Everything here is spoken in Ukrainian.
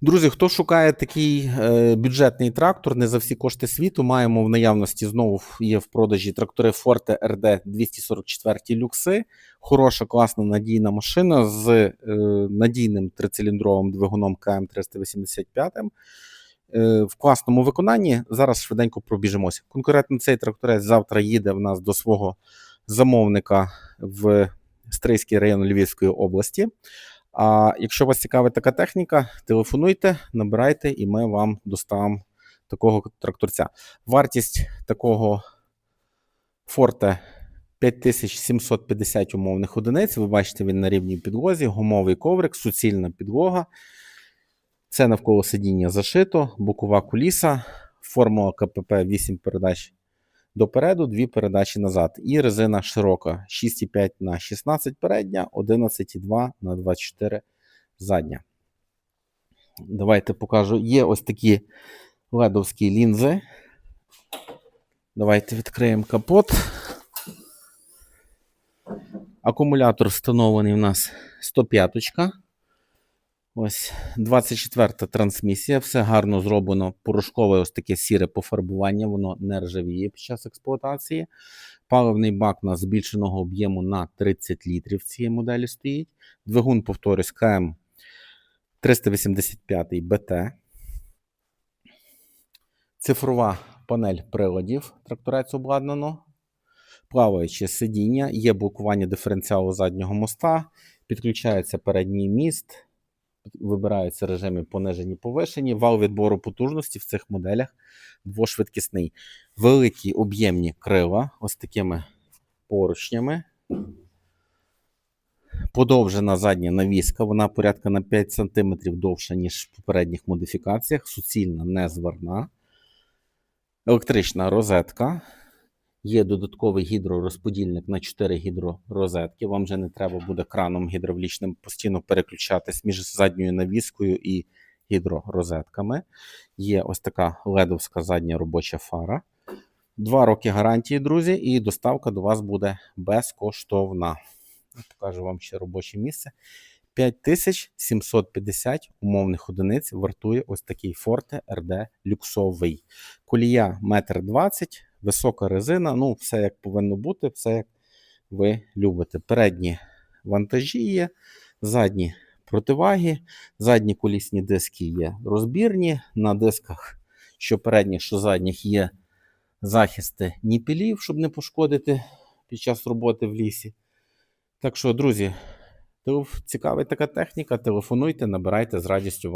Друзі, хто шукає такий е, бюджетний трактор, не за всі кошти світу, маємо в наявності знову є в продажі трактори Forte RD 244 люкси. Хороша, класна, надійна машина з е, надійним трициліндровим двигуном КМ385. Е, в класному виконанні. Зараз швиденько пробіжимося. Конкурентно цей тракторець завтра їде в нас до свого замовника в Стрийський район Львівської області. А якщо вас цікавить така техніка, телефонуйте, набирайте, і ми вам доставимо такого тракторця. Вартість такого форте 5750 умовних одиниць. Ви бачите, він на рівній підлозі, гумовий коврик, суцільна підлога. Це навколо сидіння зашито, бокова куліса, формула КПП 8 передач допереду, 2 передачі назад. І резина широка 6,5 на 16 передня, 11,2 на 24 задня. Давайте покажу. Є ось такі ледовські лінзи. Давайте відкриємо капот. Акумулятор встановлений у нас 105. Ось 24 та трансмісія, все гарно зроблено. Порошкове ось таке сіре пофарбування, воно не ржавіє під час експлуатації. Паливний бак на збільшеного об'єму на 30 літрів цієї моделі стоїть. Двигун, повторюсь, КМ 385 БТ. Цифрова панель приладів. Тракторець обладнано. Плаваюче сидіння, є блокування диференціалу заднього моста, підключається передній міст вибираються режими понижені повишені. Вал відбору потужності в цих моделях двошвидкісний. Великі об'ємні крила ось такими поручнями. Подовжена задня навіска, вона порядка на 5 см довша, ніж в попередніх модифікаціях. Суцільна, незварна. Електрична розетка. Є додатковий гідророзподільник на 4 гідророзетки. Вам вже не треба буде краном гідравлічним постійно переключатись між задньою навіскою і гідророзетками. Є ось така ледовська задня робоча фара. Два роки гарантії, друзі, і доставка до вас буде безкоштовна. Покажу вам ще робоче місце. 5750 умовних одиниць вартує ось такий Forte RD люксовий. Колія 1,20 м, висока резина, ну, все як повинно бути, все як ви любите. Передні вантажі є, задні противаги, задні колісні диски є розбірні. На дисках, що передніх, що задніх, є захисти ніпілів, щоб не пошкодити під час роботи в лісі. Так що, друзі, цікавить така техніка, телефонуйте, набирайте з радістю.